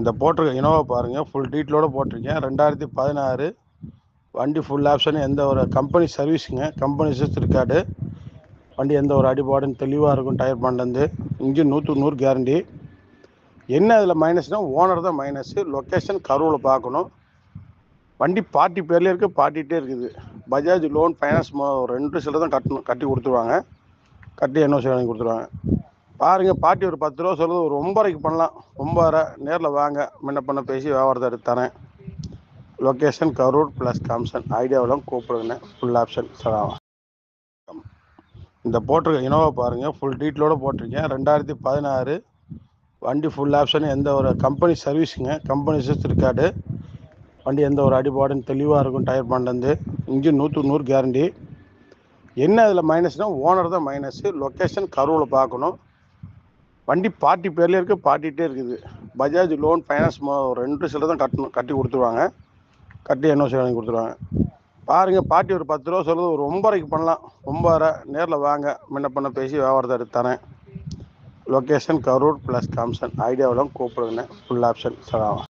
இந்த போட்டிருக்க இனோவா பாருங்கள் ஃபுல் டீட்டெயிலோட போட்டிருக்கேன். ரெண்டாயிரத்தி பதினாறு வண்டி ஃபுல் ஆப்ஷன் எந்த ஒரு கம்பெனி சர்வீஸுங்க கம்பெனி சர்வீஸ் இருக்காது. வண்டி எந்த ஒரு அடிபாடும் தெளிவாக இருக்கும் டயர் பண்ணலேருந்து இன்ஜின் நூற்று நூறு கேரண்டி என்ன இதில் மைனஸ்னால் ஓனர் தான் மைனஸு லொக்கேஷன் கருவில் பார்க்கணும். வண்டி பார்ட்டி பேர்லேயே இருக்குது. பார்ட்டிகிட்டே இருக்குது பஜாஜ் லோன் ஃபைனான்ஸ் ரெண்டு சில தான் கட்டணும் கட்டி கொடுத்துருவாங்க. கட்டி என்ன வாங்கி கொடுத்துருவாங்க. பாருங்கள் பாட்டி ஒரு பத்து ரூபா சொல்லுது ஒரு ஒம்பரைக்கு பண்ணலாம். ஒம்பரை நேரில் வாங்க. முன்ன பண்ண பேசி வியாபாரத்தை எடுத்து தரேன். லொக்கேஷன் கரூர் ப்ளஸ் காம்சன் ஐடியாவெல்லாம் கூப்பிடுங்கண்ணே. ஃபுல் ஆப்ஷன் சலாம் இந்த போட்டிருக்க இனோவா பாருங்கள் ஃபுல் டீட்டெயிலோட போட்டிருக்கேன். ரெண்டாயிரத்தி பதினாறு வண்டி ஃபுல் ஆப்ஷன் எந்த ஒரு கம்பெனி சர்வீஸுங்க கம்பெனி சிஸ்ட் இருக்காடு வண்டி எந்த ஒரு அடிபாடும் தெளிவாக இருக்கும் டயர் பண்ணலேருந்து இன்ஜின் நூற்று நூறு கேரண்டி என்ன இதில் மைனஸ்னால் ஓனர் தான் மைனஸு லொக்கேஷன் கரூரில் பார்க்கணும். வண்டி பார்ட்டி பேர்லேயே இருக்குது பாட்டிகிட்டே இருக்குது. பஜாஜ் லோன் ஃபைனான்ஸ் ரெண்டு சில தான் கட்டணும் கட்டி கொடுத்துருவாங்க. கட்டி என்ஓசி வாங்கி கொடுத்துருவாங்க. பாருங்கள் பாட்டி ஒரு பத்து ரூபா சொல்லுது ஒரு ஒம்பரைக்கு பண்ணலாம். ஒம்பரை நேரில் வாங்க. முன்ன பண்ண பேசி வியாபாரத்தை எடுத்து தரேன். லொக்கேஷன் கரூர் ப்ளஸ் காம்சன் ஐடியாவெல்லாம் கூப்பிடுங்கண்ணே ஃபுல் ஆப்ஷன் சலாம்